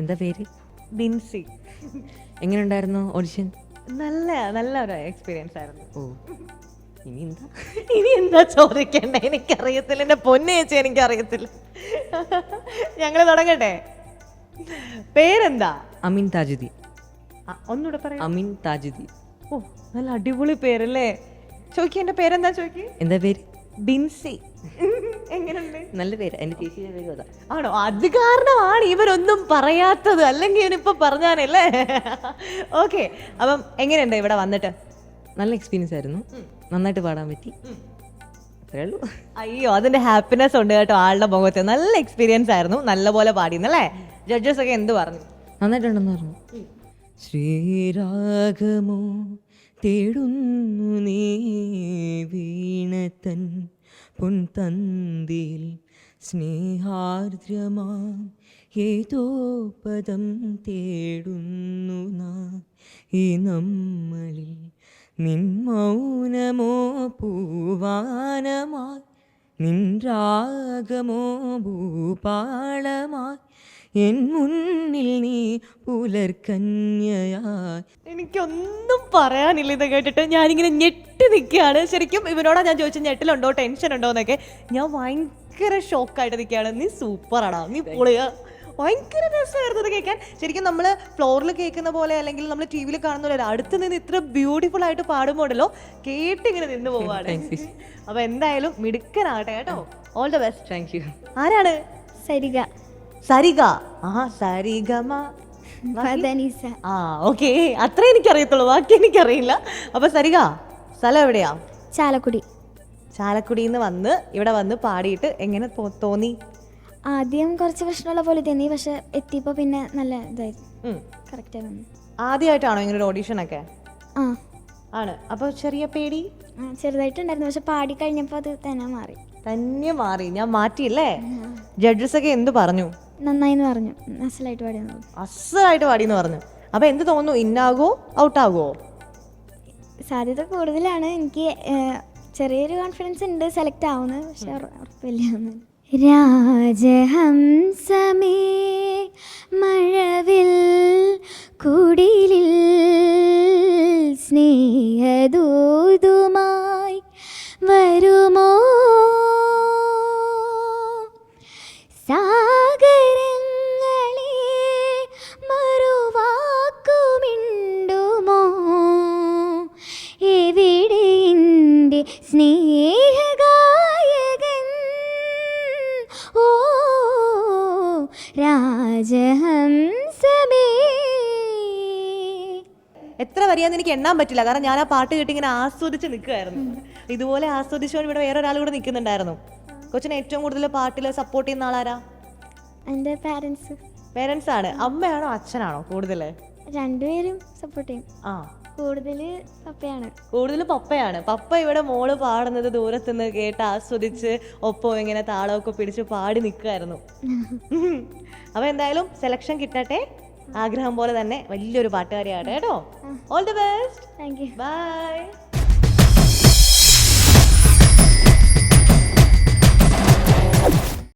എന്താ പേര്? ബിൻസി. എങ്ങനെ ഉണ്ടായിരുന്നു ഓഡിഷൻ? നല്ല നല്ല ഒരു എക്സ്പീരിയൻസ് ആയിരുന്നു. ഓ ഇനി എന്താ? ഇനി എന്താ ചോദിക്കണ്ടേ? എനിക്കറിയത്തില്ല. എന്റെ പൊന്നെ ചേച്ചി എനിക്കറിയത്തില്ല. ഞങ്ങൾ തുടങ്ങട്ടെ. പേരെന്താ? അമിൻ താജുദ്ദീൻ. ആ, ഒന്നുകൂടെ പറയാം അമിൻ താജുദ്ദീൻ. ഓ നല്ല അടിപൊളി പേരല്ലേ? ചോദിക്കി എന്റെ പേരെന്താ ചോദിക്കി? എന്താ പേര്? ബിൻസി. എങ്ങനെയുണ്ട് നല്ല പേര് എന്റെ ചേച്ചിയുടെ പേര് അതാ. ആണോ? അത് കാരണമാണ് ഇവരൊന്നും പറയാത്തത്. അല്ലെങ്കിൽ ഇവനിപ്പോ പറഞ്ഞാനല്ലേ ഓക്കെ. അപ്പം എങ്ങനെയുണ്ട് ഇവിടെ വന്നിട്ട്? നല്ല എക്സ്പീരിയൻസ് ആയിരുന്നു. നന്നായിട്ട് പാടാൻ പറ്റി. അത്രേ ഉള്ളൂ. അയ്യോ അതിന്റെ ഹാപ്പിനെസ് ഉണ്ട് കേട്ടോ ആളുടെ മുഖത്ത്. നല്ല എക്സ്പീരിയൻസ് ആയിരുന്നു. നല്ല നല്ലപോലെ പാടിയെന്നല്ലേ ജഡ്ജസ് ഒക്കെ എന്ത് പറഞ്ഞു? നന്നായിട്ടുണ്ടെന്ന് പറഞ്ഞു. ശ്രീരാഗമോ തേടുന്നു നീ വീണത്തൻ പൊൻതന്തിൽ സ്നേഹാർദ്രമാ ഏതോ പദം തേടുന്നു നാ. ഈ നമ്മളിൽ നിൻ മൗനമോ പൂവാനമായി നിൻ രാഗമോ ഭൂപാളമായി എൻ മുന്നിൽ നീ പുലർക്കന്യയായി എനിക്കൊന്നും പറയാനില്ല ഇത് കേട്ടിട്ട്. ഞാനിങ്ങനെ ഞെട്ടി നിൽക്കുകയാണ്. ശരിക്കും ഇവനോടാ ഞാൻ ചോദിച്ചത് ഞെട്ടിലുണ്ടോ? ടെൻഷൻ ഉണ്ടോ എന്നൊക്കെ. ഞാൻ ഭയങ്കര ഷോക്കായിട്ട് നിൽക്കുകയാണ്. നീ സൂപ്പറാടാ. നീ പൊളിയാ. ഭയങ്കര രസമായിരുന്നു ഇത് കേൾക്കാൻ. ശരിക്കും നമ്മൾ ഫ്ലോറിൽ കേൾക്കുന്ന പോലെ അല്ലെങ്കിൽ നമ്മൾ ടി വിയിൽ കാണുന്ന പോലെ അടുത്ത് നിന്ന് ഇത്ര ബ്യൂട്ടിഫുൾ ആയിട്ട് പാടുമ്പോണ്ടല്ലോ കേട്ടിങ്ങനെ നിന്ന് പോവാണ്. അപ്പൊ എന്തായാലും മിടുക്കനാകട്ടെ കേട്ടോ. All the best thank you ആരാണ്? സരിക സരിക ആ സരിഗമ ആ ഓക്കെ. അത്ര എനിക്കറിയത്തുള്ളൂ ബാക്കി എനിക്കറിയില്ല. അപ്പൊ സരിഗ സ്ഥലം എവിടെയാ? ചാലക്കുടി. ചാലക്കുടിയിൽ നിന്ന് വന്ന് ഇവിടെ വന്ന് പാടിയിട്ട് എങ്ങനെ തോന്നി? ആദ്യം കുറച്ച് പ്രശ്നമുള്ള പോലെ തോന്നി പക്ഷെ എത്തിയപ്പോ പിന്നെ നല്ല ഇതായിരുന്നു ഉം. കറക്റ്റായി വന്നു. ആദ്യമായിട്ടാണോ ഇങ്ങനെ ഒരു ഓഡീഷൻ ഒക്കെ? ആ. ആണ്. അപ്പൊ ചെറിയ പേടി? ചെറുതായിട്ടുണ്ടായിരുന്നു പക്ഷെ പാടി കഴിഞ്ഞപ്പോ അത് തന്നെ മാറി. തന്നെ മാറി. ഞാൻ മാറ്റിയില്ലേ? ജഡ്ജസ് ഒക്കെ എന്ത് പറഞ്ഞു? നന്നായി എന്ന് പറഞ്ഞു അസലായിട്ട് പാടിയെന്ന് പറഞ്ഞു. അസ്സലായിട്ട് എന്ന് പറഞ്ഞു. അപ്പൊ എന്ത് തോന്നുന്നു? ഇന്നാകോ? ഔട്ടാകോ? സാധ്യത കൂടുതലാണ്. എനിക്ക് ഏഹ്, ചെറിയൊരു കോൺഫിഡൻസ് ഉണ്ട് സെലക്ട് ആവുന്നത് പക്ഷെ ഉറ- ഉറപ്പില്ല. രാജഹംസമേ മഴവിൽ കുടിലിൽ സ്നേഹദൂതുമായി എത്ര വരിയാന്ന് എനിക്ക് എണ്ണാൻ പറ്റില്ല. കാരണം ഞാൻ ആ പാട്ട് കേട്ട് ഇങ്ങനെ ആസ്വദിച്ച് നിൽക്കുമായിരുന്നു ഇതുപോലെ ആസ്വദിച്ചുകൊണ്ട് ഇവിടെ വേറെ ഒരാൾ കൂടെ നിൽക്കുന്നുണ്ടായിരുന്നു കൊച്ചിനെ ഏറ്റവും കൂടുതൽ പാട്ടിൽ സപ്പോർട്ട് ചെയ്യുന്ന ആളാരാ? എന്റെ പാരൻസ് പേരൻസ് ആണ്. അമ്മയാണോ അച്ഛനാണോ കൂടുതൽ രണ്ടുപേരും സപ്പോർട്ട് ചെയ്യും. ആ. കൂടുതൽ പപ്പയാണ്. കൂടുതൽ പപ്പയാണ്. പപ്പ ഇവിടെ മോൾ പാടുന്നത് ദൂരത്തുനിന്ന് കേട്ട് ആസ്വദിച്ച് ഒപ്പം ഇങ്ങനെ താളമൊക്കെ പിടിച്ച് പാടി നിൽക്കുമായിരുന്നു അപ്പൊ എന്തായാലും സെലക്ഷൻ കിട്ടട്ടെ. ആഗ്രഹം പോലെ തന്നെ വലിയൊരു പാട്ടുകാരിയാണ് കേട്ടോ. All the best bye